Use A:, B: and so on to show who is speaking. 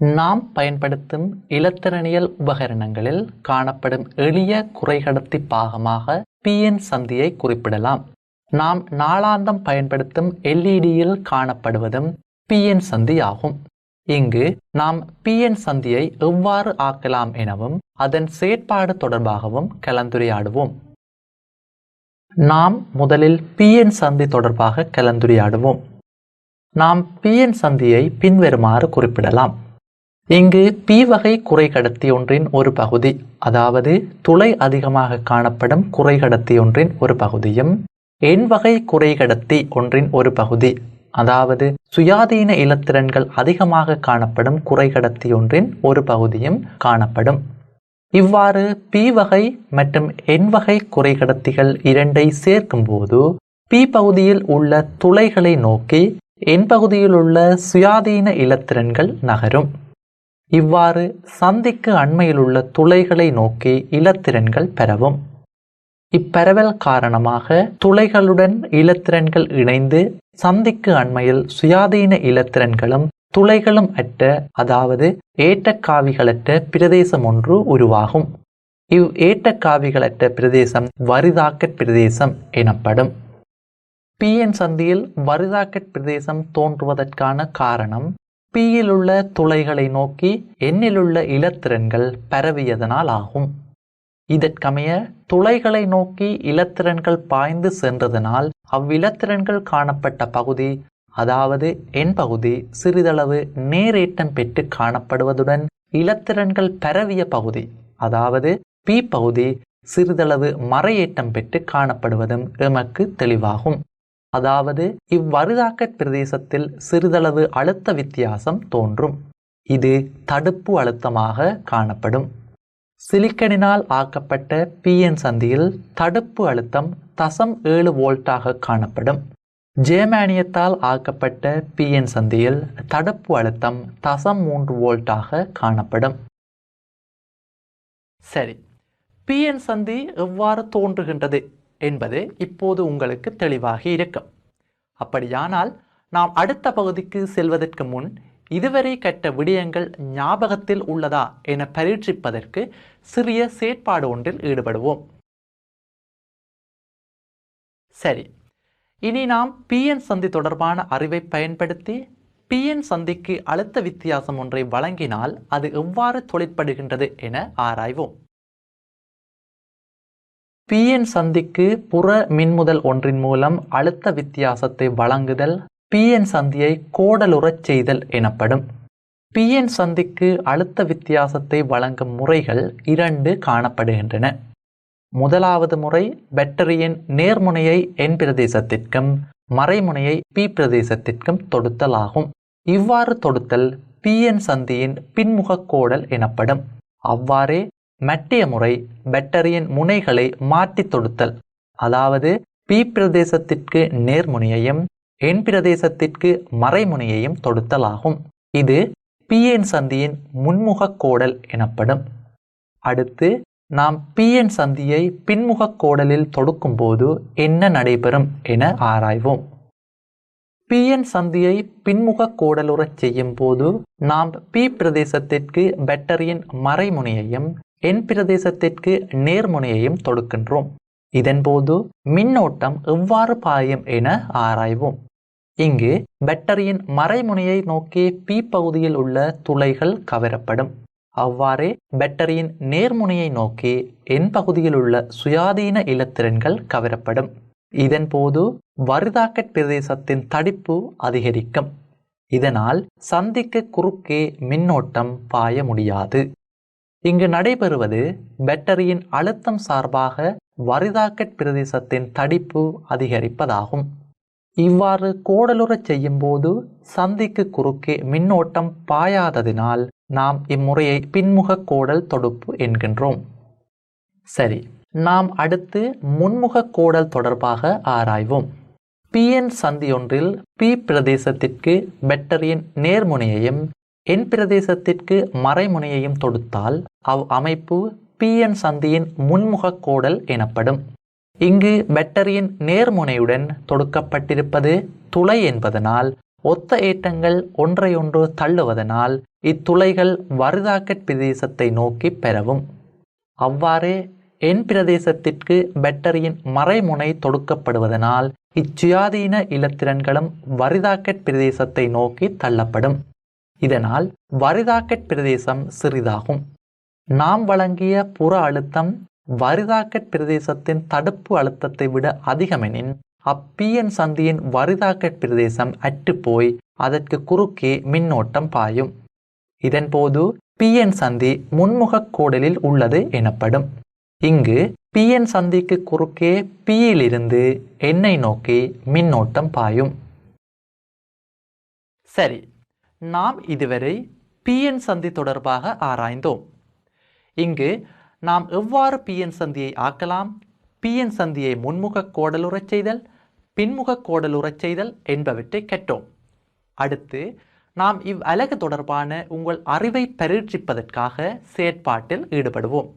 A: நாம் பயன்படுத்தும் இலத்திரனியல் உபகரணங்களில் காணப்படும் எளிய குறைகடத்தி பாகமாக பிஎன் சந்தியை குறிப்பிடலாம். நாம் நாளாந்தம் பயன்படுத்தும் எல்இடியில் காணப்படுவதும் பிஎன் சந்தி ஆகும். இங்கு நாம் பிஎன் சந்தியை எவ்வாறு ஆக்கலாம் எனவும் அதன் செயற்பாடு தொடர்பாகவும் கலந்துரையாடுவோம். நாம் முதலில் பிஎன் சந்தி தொடர்பாக கலந்துரையாடுவோம். நாம் பிஎன் சந்தியை பின்வருமாறு குறிப்பிடலாம். இங்கு பி வகை குறைகடத்தி ஒன்றின் ஒரு பகுதி அதாவது துளை அதிகமாக காணப்படும் குறைகடத்தி ஒன்றின் ஒரு பகுதியும் எண் வகை குறைகடத்தி ஒன்றின் ஒரு பகுதி அதாவது சுயாதீன இலத்திரன்கள் அதிகமாக காணப்படும் குறைகடத்தி ஒன்றின் ஒரு பகுதியும் காணப்படும். இவ்வாறு பி வகை மற்றும் என் வகை குறைகடத்திகள் இரண்டை சேர்க்கும்போது பி பகுதியில் உள்ள துளைகளை நோக்கி என் பகுதியில் உள்ள சுயாதீன இலத்திரன்கள் நகரும். இவ்வாறு சந்திக்கு அண்மையில் உள்ள துளைகளை நோக்கி இலத்திரன்கள் பெறவும். இப்பரவல் காரணமாக துளைகளுடன் இலத்திரன்கள் இணைந்து சந்திக்கு அண்மையில் சுயாதீன இலத்திரன்களும் துளைகளும் அற்ற அதாவது ஏற்றக்காவிகளற்ற பிரதேசம் ஒன்று உருவாகும். இவ் ஏட்டக்காவிகளற்ற பிரதேசம் வரிதாக்கட் பிரதேசம் எனப்படும். பிஎன் சந்தியில் வரிதாக்கட் பிரதேசம் தோன்றுவதற்கான காரணம் பியிலுள்ள துளைகளை நோக்கி எண்ணிலுள்ள இலத்திரன்கள் பரவியதனால் ஆகும். இதற்கமைய துளைகளை நோக்கி இலத்திரன்கள் பாய்ந்து சென்றதனால் அவ்விலத்திரன்கள் காணப்பட்ட பகுதி அதாவது என்பகுதி சிறிதளவு நேரேற்றம் பெற்று காணப்படுவதுடன் இலத்திரன்கள் பரவிய பகுதி அதாவது பி பகுதி சிறிதளவு மறையேட்டம் பெற்று காணப்படுவதும் எமக்கு தெளிவாகும். அதாவது இவ்வருதாக்க பிரதேசத்தில் சிறிதளவு அழுத்த வித்தியாசம் தோன்றும். இது தடுப்பு அழுத்தமாக காணப்படும். சிலிக்கனினால் ஆக்கப்பட்ட பிஎன் சந்தியில் தடுப்பு அழுத்தம் தசம் ஏழு வோல்ட்டாக காணப்படும். ஜேமானியத்தால் ஆக்கப்பட்ட பிஎன் சந்தியில் தடுப்பு அழுத்தம் தசம் மூன்று வோல்ட்டாக காணப்படும். சரி பிஎன் சந்தி எவ்வாறு தோன்றுகின்றது என்பது இப்போது உங்களுக்கு தெளிவாக இருக்கும். அப்படியானால் நாம் அடுத்த பகுதிக்கு செல்வதற்கு முன் இதுவரை கற்ற விடயங்கள் ஞாபகத்தில் உள்ளதா என பரீட்சிப்பதற்கு சிறிய செயற்பாடு ஒன்றில் ஈடுபடுவோம். சரி இனி நாம் பிஎன் சந்தி தொடர்பான அறிவை பயன்படுத்தி பிஎன் சந்திக்கு அழுத்த வித்தியாசம் ஒன்றை வழங்கினால் அது எவ்வாறு தொழிற்படுகின்றது என ஆராய்வோம். பிஎன் சந்திக்கு புற மின்முதல் ஒன்றின் மூலம் அழுத்த வித்தியாசத்தை வழங்குதல் பிஎன் சந்தியை கோடலுறச் செய்தல் எனப்படும். பிஎன் சந்திக்கு அழுத்த வித்தியாசத்தை வழங்கும் முறைகள் இரண்டு காணப்படுகின்றன. முதலாவது முறை பேட்டரியின் நேர்முனையை என் பிரதேசத்திற்கும் மறைமுனையை பி பிரதேசத்திற்கும் தொடுத்தல் ஆகும் இவ்வாறு தொடுத்தல் பிஎன் சந்தியின் பின்முகக் கோடல் எனப்படும். அவ்வாறே மட்டிய முறை பேட்டரியின் முனைகளை மாற்றி தொடுத்தல். அதாவது பி பிரதேசத்திற்கு நேர்முனையையும் என் பிரதேசத்திற்கு மறைமுனையையும் தொடுத்தல் ஆகும் இது பிஎன் சந்தியின் முன்முகக் கோடல் எனப்படும். அடுத்து நாம் பிஎன் சந்தியை பின்முக கோடலில் தொடுக்கும்போது என்ன நடைபெறும் என ஆராய்வோம். பிஎன் சந்தியை பின்முக கோடலுறச் செய்யும் போது நாம் பி பிரதேசத்திற்கு பேட்டரியின் மறைமுனையையும் என் பிரதேசத்திற்கு நேர்முனையையும் தொடுக்கின்றோம். இதன்போது மின்னோட்டம் எவ்வாறு பாயும் என ஆராய்வோம். இங்கு பேட்டரியின் மறைமுனையை நோக்கி பி பகுதியில் உள்ள துளைகள் கவரப்படும். அவ்வாறே பேட்டரியின் நேர்முனையை நோக்கி என் பகுதியில் உள்ள சுயாதீன இலத்திரன்கள் கவரப்படும். இதன் போது வருதாக்கட் பிரதேசத்தின் தடிப்பு அதிகரிக்கும். இதனால் சந்திக்கு குறுக்கே மின்னோட்டம் பாய முடியாது. இங்கு நடைபெறுவது பேட்டரியின் அழுத்தம் சார்பாக வரிதாக்கட் பிரதேசத்தின் தடிப்பு அதிகரிப்பதாகும். இவ்வாறு கோடலுறச் செய்யும்போது சந்திக்கு குறுக்கே மின்னோட்டம் பாயாததினால் நாம் இம்முறையை பின்முக கோடல் தொடுப்பு என்கின்றோம். சரி நாம் அடுத்து முன்முக கோடல் தொடர்பாக ஆராய்வோம். பிஎன் சந்தியொன்றில் பி பிரதேசத்திற்கு பெட்டரியின் நேர்முனையையும் என் பிரதேசத்திற்கு மறைமுனையையும் தொடுத்தால் அவ் அமைப்பு பிஎன் சந்தியின் முன்முக கோடல் எனப்படும். இங்கு பெட்டரியின் நேர்முனையுடன் தொடுக்கப்பட்டிருப்பது துளை என்பதனால் ஒத்த ஏற்றங்கள் ஒன்றையொன்று தள்ளுவதனால் இத்துளைகள் வருதாக்கட் பிரதேசத்தை நோக்கி பெறவும். அவ்வாறே என் பிரதேசத்திற்கு பேட்டரியின் மறைமுனை தொடுக்கப்படுவதனால் இச்சுயாதீன இலத்திரன்களும் வரிதாக்கட் பிரதேசத்தை நோக்கி தள்ளப்படும். இதனால் வரிதாக்கட் பிரதேசம் சிறிதாகும். நாம் வழங்கிய புற அழுத்தம் வரிதாக்கட் பிரதேசத்தின் தடுப்பு அழுத்தத்தை விட அதிகமெனின் அப்பியன் சந்தியின் வரிதாக்கட் பிரதேசம் அற்றுப்போய் அதற்கு குறுக்கே மின்னோட்டம் பாயும். இதன்போது பிஎன் சந்தி முன்முகக் கோடலில் உள்ளது எனப்படும். இங்கு பிஎன் சந்திக்கு குறுக்கே பியிலிருந்து எண்ணை நோக்கி மின்னோட்டம் பாயும். சரி நாம் இதுவரை பிஎன் சந்தி தொடர்பாக ஆராய்ந்தோம். இங்கு நாம் எவ்வாறு பிஎன் சந்தியை ஆக்கலாம்? பிஎன் சந்தியை முன்முக கோடலுறச் செய்தல் பின்முக கோடலுறச் செய்தல் என்பவற்றை கெட்டோம் அடுத்து நாம் இவ் அழகு தொடர்பான உங்கள் அறிவை பரீட்சிப்பதற்காக செயற்பாட்டில் ஈடுபடுவோம்.